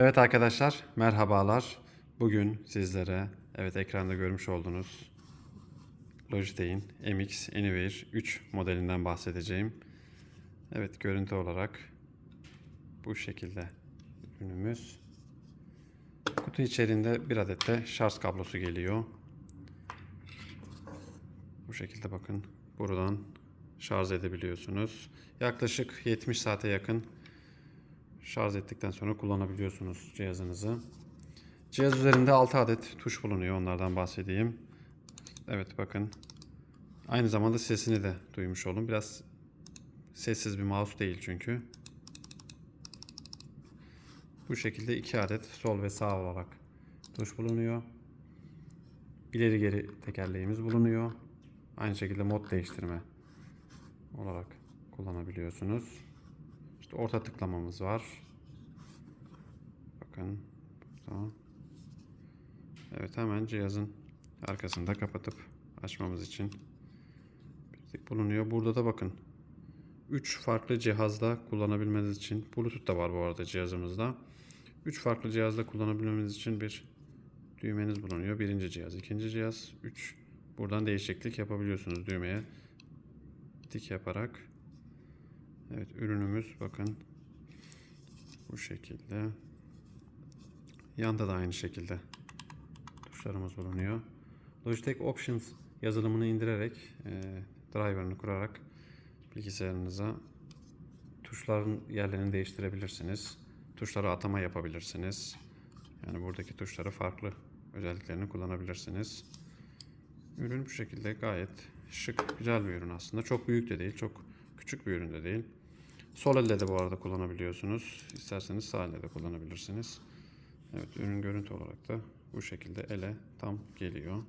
Evet arkadaşlar, merhabalar. Bugün sizlere, evet ekranda görmüş olduğunuz Logitech'in MX Anywhere 3 modelinden bahsedeceğim. Evet, görüntü olarak bu şekilde ürünümüz. Kutu içerisinde bir adet de şarj kablosu geliyor. Bu şekilde bakın, buradan şarj edebiliyorsunuz. Yaklaşık 70 saate yakın şarj ettikten sonra kullanabiliyorsunuz cihazınızı. Cihaz üzerinde 6 adet tuş bulunuyor. Onlardan bahsedeyim. Evet bakın. Aynı zamanda sesini de duymuş olun. Biraz sessiz bir mouse değil çünkü. Bu şekilde 2 adet sol ve sağ olarak tuş bulunuyor. İleri geri tekerleğimiz bulunuyor. Aynı şekilde mod değiştirme olarak kullanabiliyorsunuz. İşte orta tıklamamız var. Bakın burada. Evet hemen cihazın arkasında kapatıp açmamız için bulunuyor. Burada da bakın 3 farklı cihazda kullanabilmeniz için Bluetooth da var bu arada cihazımızda. 3 farklı cihazda kullanabilmeniz için bir düğmeniz bulunuyor. Birinci cihaz, ikinci cihaz, 3. Buradan değişiklik yapabiliyorsunuz düğmeye tik yaparak. Evet ürünümüz bakın bu şekilde. Yanda da aynı şekilde tuşlarımız bulunuyor. Logitech Options yazılımını indirerek e, driver'ını kurarak bilgisayarınıza tuşların yerlerini değiştirebilirsiniz. Tuşlara atama yapabilirsiniz. Yani buradaki tuşları farklı özelliklerini kullanabilirsiniz. Ürün bu şekilde gayet şık, güzel bir ürün aslında. Çok büyük de değil, çok küçük bir ürün de değil. Sol elle de bu arada kullanabiliyorsunuz. İsterseniz sağ elle de kullanabilirsiniz. Evet, ürün görüntü olarak da bu şekilde ele tam geliyor.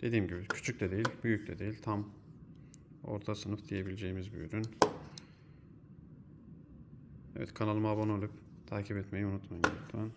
Dediğim gibi küçük de değil, büyük de değil. Tam orta sınıf diyebileceğimiz bir ürün. Evet, kanalıma abone olup takip etmeyi unutmayın lütfen.